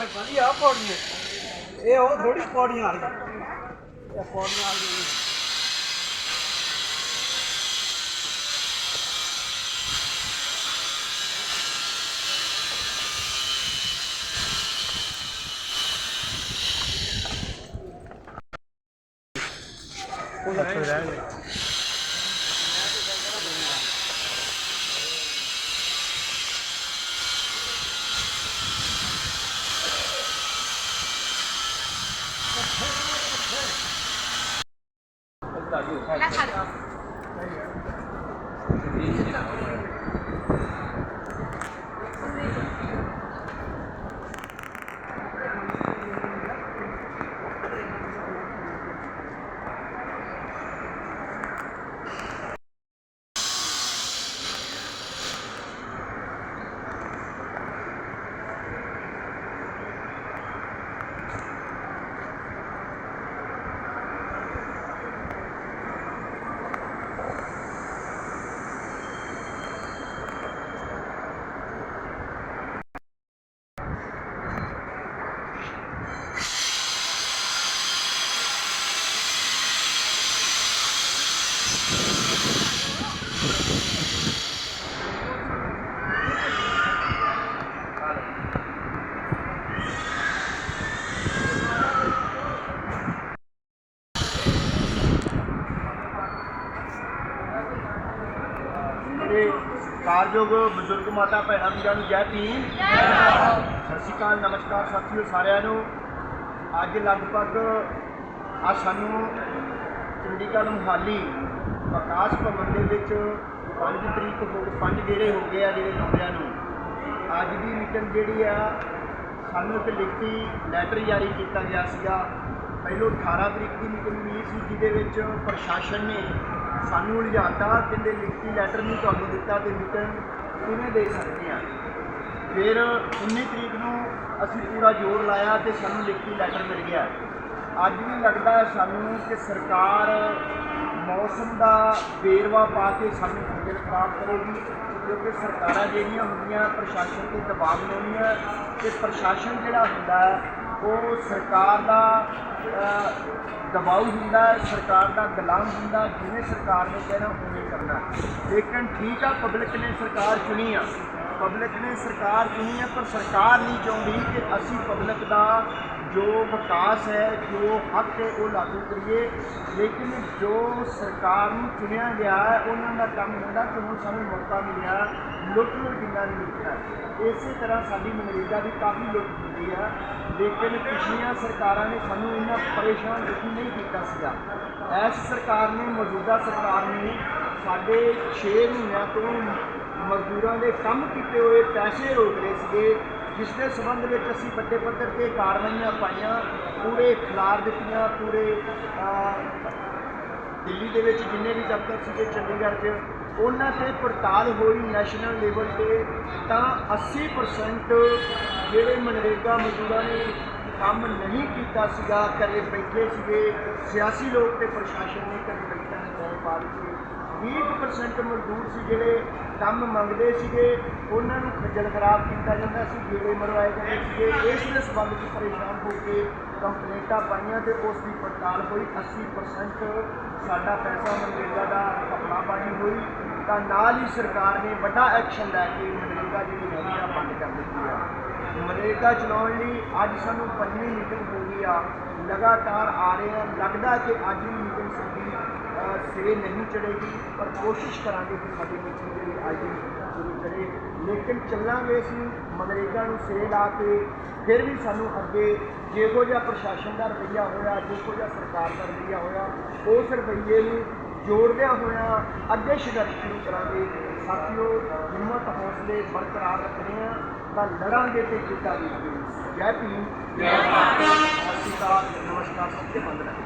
ਵਧੀਆ ਪੌੜੀਆਂ। ਇਹ ਉਹ ਥੋੜੀ ਪੌੜੀਆਂ ਵਾਲੀਆਂ ਇਹ ਪੌੜੀਆਂ ਵਾਲੀਆਂ 那俩差多 ਮੇਰੇ ਕਾਰਯੋਗ ਬਜ਼ੁਰਗ ਮਾਤਾ ਭੈਣਾਂ ਵੀਰਾਂ ਨੂੰ ਜੈ ਭੀਮ। ਸਤਿ ਸ਼੍ਰੀ ਅਕਾਲ, ਨਮਸਕਾਰ ਸਾਥੀਓ ਸਾਰਿਆਂ ਨੂੰ। ਅੱਜ ਲਗਭਗ ਆ ਸਾਨੂੰ ਚੰਡੀਗੜ੍ਹ ਮੁਹਾਲੀ ਪ੍ਰਕਾਸ਼ ਭਵਨ ਦੇ ਵਿੱਚ 5 ਤਰੀਕ ਹੋ 5 ਗੇੜੇ ਹੋ ਗਏ ਆ ਜਿਹੜੇ ਲਾਉਂਦਿਆਂ ਨੂੰ। ਅੱਜ ਦੀ ਮੀਟਿੰਗ ਜਿਹੜੀ ਆ, ਸਾਨੂੰ ਇੱਕ ਲਿਖਤੀ ਲੈਟਰ ਜਾਰੀ ਕੀਤਾ ਗਿਆ ਸੀਗਾ। ਪਹਿਲੋਂ 18 ਤਰੀਕ ਦੀ ਮੀਟਿੰਗ ਹੋਈ ਸੀ, ਜਿਹਦੇ ਵਿੱਚ ਪ੍ਰਸ਼ਾਸਨ ਨੇ ਸਾਨੂੰ ਉਲਝਾਤਾ ਕਹਿੰਦੇ ਲਿਖਤੀ ਲੈਟਰ ਨਹੀਂ ਤੁਹਾਨੂੰ ਦਿੱਤਾ ਤੇ ਮੀਟਿੰਗ ਕਿਵੇਂ ਦੇ ਸਕਦੇ ਆ? ਫਿਰ 19 ਤਰੀਕ ਨੂੰ ਅਸੀਂ ਪੂਰਾ ਜ਼ੋਰ ਲਾਇਆ ਤੇ ਸਾਨੂੰ ਲਿਖਤੀ ਲੈਟਰ ਮਿਲ ਗਿਆ। ਅੱਜ ਵੀ ਲੱਗਦਾ ਸਾਨੂੰ ਕਿ ਸਰਕਾਰ ਮੌਸਮ ਦਾ ਵੇਰਵਾ ਪਾ ਕੇ ਸਾਨੂੰ ਖੱਜਲ ਖਰਾਬ ਕਰੇਗੀ ਕਿਉਂਕਿ ਸਰਕਾਰਾਂ ਜਿਹੜੀਆਂ ਹੁੰਦੀਆਂ ਪ੍ਰਸ਼ਾਸਨ ਤੇ ਦਬਾਅ ਬਣਾਉਂਦੀਆਂ ਤੇ ਪ੍ਰਸ਼ਾਸਨ ਜਿਹੜਾ ਹੁੰਦਾ ਹੈ, ਉਹ ਸਰਕਾਰ ਦਾ ਦਬਾਅ ਹੁੰਦਾ ਸਰਕਾਰ ਦਾ ਗੁਲਾਮ ਹੁੰਦਾ ਜਿਵੇਂ ਸਰਕਾਰ ਨੇ ਕਹਿਣਾ ਉਵੇਂ ਕਰਨਾ ਲੇਕਿਨ ਠੀਕ ਆ ਪਬਲਿਕ ਨੇ ਸਰਕਾਰ ਚੁਣੀ ਆ। ਪਬਲਿਕ ਨੇ ਸਰਕਾਰ ਚੁਣੀ ਹੈ ਪਰ ਸਰਕਾਰ ਨਹੀਂ ਚਾਹੁੰਦੀ ਕਿ ਅਸੀਂ ਪਬਲਿਕ ਦਾ ਜੋ ਵਿਕਾਸ ਹੈ ਜੋ ਹੱਕ ਹੈ ਉਹ ਲਾਗੂ ਕਰੀਏ ਲੇਕਿਨ ਜੋ ਸਰਕਾਰ ਨੂੰ ਚੁਣਿਆ ਗਿਆ ਹੈ ਉਹਨਾਂ ਦਾ ਕੰਮ ਹੁੰਦਾ ਕਿ ਹੁਣ ਸਾਨੂੰ ਮੌਕਾ ਮਿਲਿਆ ਲੁੱਟ ਲੁੱਟ ਜਿੰਨਾ ਨਹੀਂ ਲੁੱਟਣਾ ਇਸੇ ਤਰ੍ਹਾਂ ਸਾਡੀ ਮਨਰੇਗਾ ਵੀ ਕਾਫੀ ਲੁੱਟ ਹੁੰਦੀ ਹੈ ਲੇਕਿਨ ਪਿਛਲੀਆਂ ਸਰਕਾਰਾਂ ਨੇ ਸਾਨੂੰ ਇੰਨਾ ਪਰੇਸ਼ਾਨ ਦੁਖੀ ਨਹੀਂ ਕੀਤਾ ਸੀਗਾ ਐਸ ਸਰਕਾਰ ਨੇ ਮੌਜੂਦਾ ਸਰਕਾਰ ਨੇ ਸਾਡੇ 6 ਮਹੀਨਿਆਂ ਤੋਂ ਮਜ਼ਦੂਰਾਂ ਦੇ ਕੰਮ ਕੀਤੇ ਹੋਏ ਪੈਸੇ ਰੋਕ ਲਏ ਸੀਗੇ ਜਿਸ ਦੇ ਸੰਬੰਧ ਵਿੱਚ ਅਸੀਂ ਵੱਡੇ ਪੱਧਰ ਤੇ ਕਾਰਵਾਈਆਂ ਪਾਈਆਂ, ਪੂਰੇ ਖਿਲਾਰ ਦਿੱਤੀਆਂ, ਪੂਰੇ ਦਿੱਲੀ ਦੇ ਵਿੱਚ ਜਿੰਨੇ ਵੀ ਦਫ਼ਤਰ ਸੀਗੇ ਚੰਡੀਗੜ੍ਹ 'ਚ, ਉਹਨਾਂ ਤੇ ਪੜਤਾਲ ਹੋਈ ਨੈਸ਼ਨਲ ਲੈਵਲ ਤੇ, ਤਾਂ 80% ਜਿਹੜੇ ਮਨਰੇਗਾ ਮਜ਼ਦੂਰਾਂ ਨੇ ਕੰਮ ਨਹੀਂ ਕੀਤਾ ਸੀਗਾ, ਘਰੇ ਬੈਠੇ ਸੀਗੇ, ਸਿਆਸੀ ਲੋਕ ਤੇ ਪ੍ਰਸ਼ਾਸਨ ਨੇ ਘਰੇ ਬੈਠਿਆਂ ਨੇ ਤੈਅ ਪਾ ਦਿੱਤੇ। 20% ਮਜ਼ਦੂਰ ਸੀ ਜਿਹੜੇ ਕੰਮ ਮੰਗਦੇ ਸੀਗੇ, ਉਹਨਾਂ ਨੂੰ ਖੱਜਲ ਖਰਾਬ ਕੀਤਾ ਜਾਂਦਾ ਸੀ, ਗੇੜੇ ਮਰਵਾਏ ਜਾਂਦੇ ਸੀਗੇ। ਇਸ ਦੇ ਸੰਬੰਧ ਵਿੱਚ ਪਰੇਸ਼ਾਨ ਹੋ ਕੇ ਕੰਪਲੇਂਟਾਂ ਪਾਈਆਂ ਤੇ ਉਸ ਦੀ ਪੜਤਾਲ ਹੋਈ। 80% ਸਾਡਾ ਪੈਸਾ ਮਨਰੇਗਾ ਦਾ ਕਪੜਾਬਾਜੀ ਹੋਈ। ਤਾਂ ਨਾਲ ਹੀ ਸਰਕਾਰ ਨੇ ਵੱਡਾ ਐਕਸ਼ਨ ਲੈ ਕੇ ਮਨਰੇਗਾ ਜਿਹੜੀ ਹੈਗੀ ਆ ਬੰਦ ਕਰ ਦਿੱਤੀ ਆ। ਮਨਰੇਗਾ ਚਲਾਉਣ ਲਈ ਅੱਜ ਸਾਨੂੰ ਪੰਜਵੀਂ ਮੀਟਿੰਗ ਹੋ ਗਈ ਆ। ਲਗਾਤਾਰ ਆ ਰਹੇ ਆ। ਲੱਗਦਾ ਕਿ ਅੱਜ ਵੀ ਮੀਟਿੰਗ ਸਾਡੀ ਸਿਰੇ ਨਹੀਂ ਚੜੇਗੀ ਪਰ ਕੋਸ਼ਿਸ਼ ਕਰਾਂਗੇ ਕਿ ਸਾਡੀ ਮੀਟਿੰਗ ਜਿਹੜੀ ਅੱਜ ਸ਼ੁਰੂ ਚੜੇ ਲੇਕਿਨ ਚੱਲਾਂਗੇ ਅਸੀਂ ਮਨਰੇਗਾ ਨੂੰ ਸਿਰੇ ਲਾ ਕੇ ਫਿਰ ਵੀ ਸਾਨੂੰ ਅੱਗੇ ਜਿਹੋ ਜਿਹਾ ਪ੍ਰਸ਼ਾਸਨ ਦਾ ਰਵੱਈਆ ਹੋਇਆ ਜਿਹੋ ਜਿਹਾ ਸਰਕਾਰ ਦਾ ਰਵੱਈਆ ਹੋਇਆ ਉਸ ਰਵੱਈਏ ਨੂੰ ਜੋੜਦਿਆਂ ਹੋਇਆਂ ਅੱਗੇ ਸੰਘਰਸ਼ ਸ਼ੁਰੂ ਕਰਾਂਗੇ। ਸਾਥੀਓ ਹਿੰਮਤ ਹੌਸਲੇ ਬਰਕਰਾਰ ਰੱਖਣੇ ਆ ਤਾਂ ਲੜਾਂਗੇ ਤੇ ਜਿੱਤਾਂਗੇ। ਜੈ ਭੀਮ। ਜੈ ਭਾਰਤ। ਸਤਿ ਸ਼੍ਰੀ ਅਕਾਲ ਨਮਸਕਾਰ ਸਭ ਤੇ ਬੰਦਨਾ